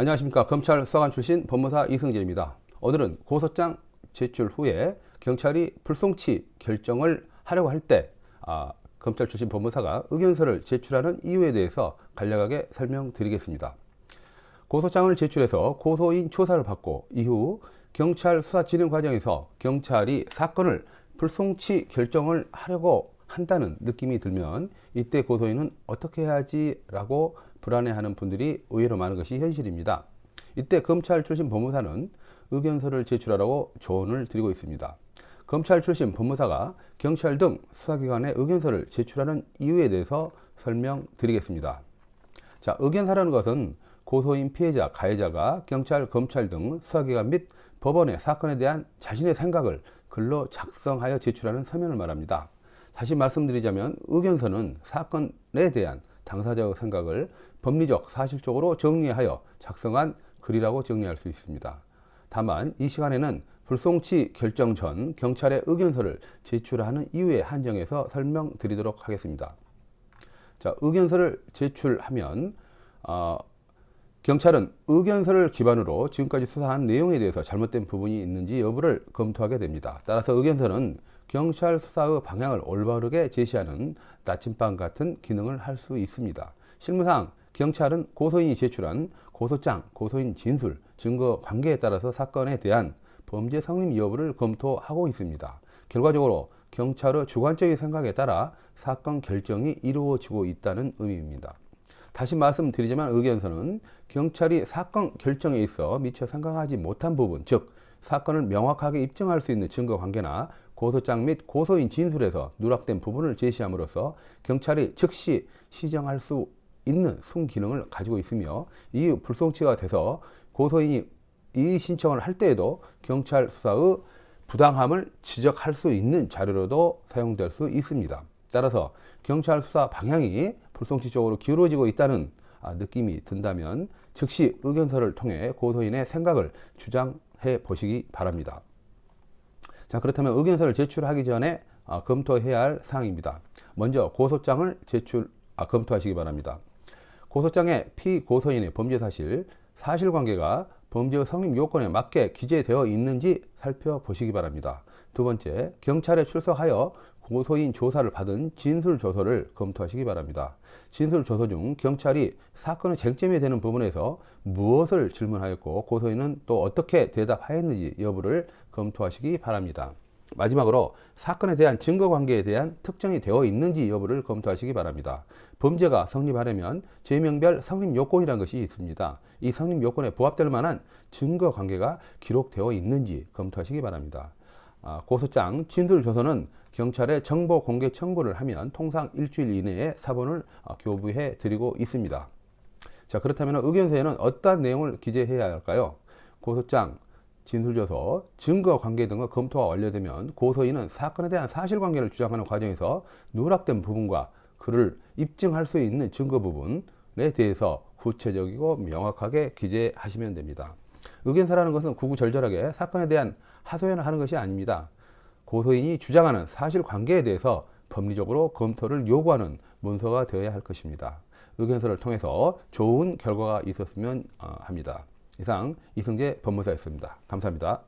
안녕하십니까 검찰 수사관 출신 법무사 이승재입니다. 오늘은 고소장 제출 후에 경찰이 불송치 결정을 하려고 할때 아, 검찰 출신 법무사가 의견서를 제출하는 이유에 대해서 간략하게 설명드리겠습니다. 고소장을 제출해서 고소인 조사를 받고 이후 경찰 수사 진행 과정에서 경찰이 사건을 불송치 결정을 하려고 한다는 느낌이 들면 이때 고소인은 어떻게 해야지라고 불안해하는 분들이 의외로 많은 것이 현실입니다. 이때 검찰 출신 법무사는 의견서를 제출하라고 조언을 드리고 있습니다. 검찰 출신 법무사가 경찰 등 수사기관에 의견서를 제출하는 이유에 대해서 설명드리겠습니다. 자, 의견서라는 것은 고소인 피해자, 가해자가 경찰, 검찰 등 수사기관 및 법원의 사건에 대한 자신의 생각을 글로 작성하여 제출하는 서면을 말합니다. 다시 말씀드리자면 의견서는 사건에 대한 당사자의 생각을 법리적, 사실적으로 정리하여 작성한 글이라고 정리할 수 있습니다. 다만 이 시간에는 불송치 결정 전 경찰에 의견서를 제출하는 이유에 한정해서 설명드리도록 하겠습니다. 자, 의견서를 제출하면 어, 경찰은 의견서를 기반으로 지금까지 수사한 내용에 대해서 잘못된 부분이 있는지 여부를 검토하게 됩니다. 따라서 의견서는 경찰 수사의 방향을 올바르게 제시하는 나침반 같은 기능을 할 수 있습니다. 실무상 경찰은 고소인이 제출한 고소장, 고소인 진술, 증거 관계에 따라서 사건에 대한 범죄 성립 여부를 검토하고 있습니다. 결과적으로 경찰의 주관적인 생각에 따라 사건 결정이 이루어지고 있다는 의미입니다. 다시 말씀드리지만 의견서는 경찰이 사건 결정에 있어 미처 생각하지 못한 부분, 즉 사건을 명확하게 입증할 수 있는 증거 관계나 고소장 및 고소인 진술에서 누락된 부분을 제시함으로써 경찰이 즉시 시정할 수 있는 순기능을 가지고 있으며 이 불송치가 돼서 고소인이 이 신청을 할 때에도 경찰 수사의 부당함을 지적할 수 있는 자료로도 사용될 수 있습니다. 따라서 경찰 수사 방향이 불송치 쪽으로 기울어지고 있다는 아, 느낌이 든다면 즉시 의견서를 통해 고소인의 생각을 주장해 보시기 바랍니다. 자, 그렇다면 의견서를 제출하기 전에 아, 검토해야 할 사항입니다. 먼저 고소장을 제출, 아, 검토하시기 바랍니다. 고소장에 피고소인의 범죄 사실, 사실관계가 범죄 성립 요건에 맞게 기재되어 있는지 살펴보시기 바랍니다. 두 번째, 경찰에 출석하여 고소인 조사를 받은 진술 조서를 검토하시기 바랍니다. 진술 조서 중 경찰이 사건의 쟁점이 되는 부분에서 무엇을 질문하였고 고소인은 또 어떻게 대답하였는지 여부를 검토하시기 바랍니다. 마지막으로 사건에 대한 증거 관계에 대한 특정이 되어 있는지 여부를 검토하시기 바랍니다. 범죄가 성립하려면 죄명별 성립 요건이라는 것이 있습니다. 이 성립 요건에 부합될 만한 증거 관계가 기록되어 있는지 검토하시기 바랍니다. 아, 고소장 진술 조서는 경찰에 정보 공개 청구를 하면 통상 일주일 이내에 사본을 아, 교부해 드리고 있습니다. 자 그렇다면 의견서에는 어떠한 내용을 기재해야 할까요? 고소장, 진술조서, 증거 관계 등의 검토가 완료되면 고소인은 사건에 대한 사실관계를 주장하는 과정에서 누락된 부분과 그를 입증할 수 있는 증거 부분에 대해서 구체적이고 명확하게 기재하시면 됩니다. 의견서라는 것은 구구절절하게 사건에 대한 하소연을 하는 것이 아닙니다. 고소인이 주장하는 사실관계에 대해서 법리적으로 검토를 요구하는 문서가 되어야 할 것입니다. 의견서를 통해서 좋은 결과가 있었으면 어, 합니다. 이상 이승재 법무사였습니다. 감사합니다.